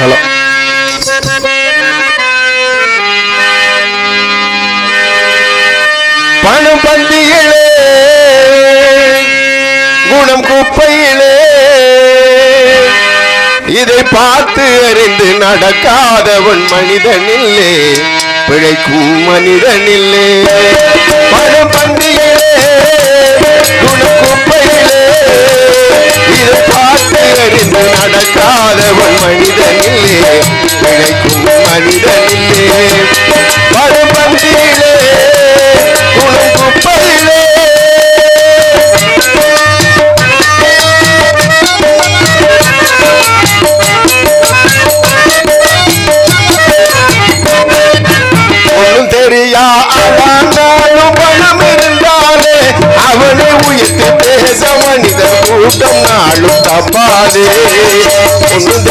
Hello. பணம் பந்தியிலே குணம் குப்பையிலே. இதை பார்த்து அறிந்து நடக்காதவன் மனிதனில்லே பிழைக்கும் மனிதனில்லே. பணம் மனிதனில்லே பிழைக்கும் மனிதனில்லே பணம் பந்தியிலே ஒன்றும் தெரியா அவனாலும் பணம் இருந்தாலே அவனை பேச மனிதன் கூட்டம் நாளும் தப்பாதே. ஒன்றும்